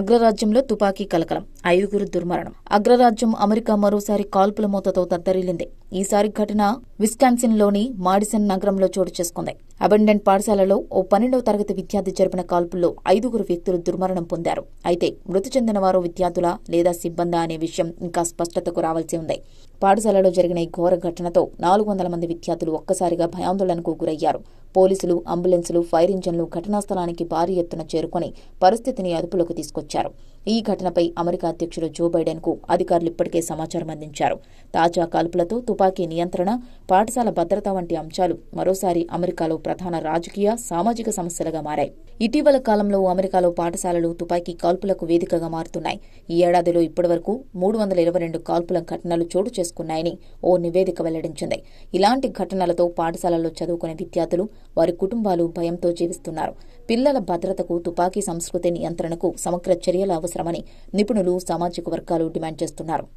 అగ్రరాజ్యంలో తుపాకీ కలకలం. ఐదుగురు దుర్మరణం. అగ్రరాజ్యం అమెరికా మరోసారి కాల్పుల మూతతో దద్దరిల్లింది. ఈసారి ఘటన విస్కాన్సిన్లోని మాడిసన్ నగరంలో చోటు చేసుకుంది. అబెండెంట్ పాఠశాలలో ఓ పన్నెండవ తరగతి విద్యార్థి జరిపిన కాల్పుల్లో ఐదుగురు వ్యక్తులు దుర్మరణం పొందారు. అయితే మృతి చెందిన వారు విద్యార్థుల లేదా సిబ్బందా అనే విషయం ఇంకా స్పష్టతకు రావాల్సి ఉంది. పాఠశాలలో జరిగిన ఈ ఘోర ఘటనతో నాలుగు వందల మంది విద్యార్థులు ఒక్కసారిగా భయాందోళనకు గురయ్యారు. పోలీసులు అంబులెన్సులు ఫైర్ ఇంజన్లు ఘటనా స్థలానికి భారీ ఎత్తున చేరుకుని పరిస్థితిని అదుపులోకి తీసుకొచ్చారు. ఈ ఘటనపై అమెరికా అధ్యక్షుడు జో బైడెన్కు అధికారులు ఇప్పటికే సమాచారం అందించారు. తాజా కాల్పులతో తుపాకీ నియంత్రణ పాఠశాల భద్రత వంటి అంశాలు మరోసారి అమెరికాలో ప్రధాన రాజకీయ సామాజిక సమస్యలుగా మారాయి. ఇటీవల కాలంలో అమెరికాలో పాఠశాలలు తుపాకీ కాల్పులకు వేదికగా మారుతున్నాయి. ఈ ఏడాదిలో ఇప్పటివరకు మూడు వందల ఇరవై రెండు కాల్పుల ఘటనలు చోటు చేసుకున్నాయని ఓ నివేదిక వెల్లడించింది. ఇలాంటి ఘటనలతో పాఠశాలల్లో చదువుకునే విద్యార్థులు వారి కుటుంబాలు భయంతో జీవిస్తున్నారు. పిల్లల భద్రతకు తుపాకీ సంస్కృతి నియంత్రణకు సమగ్ర చర్యలు అవసరమని నిపుణులు సామాజిక వర్గాలు డిమాండ్ చేస్తున్నారు.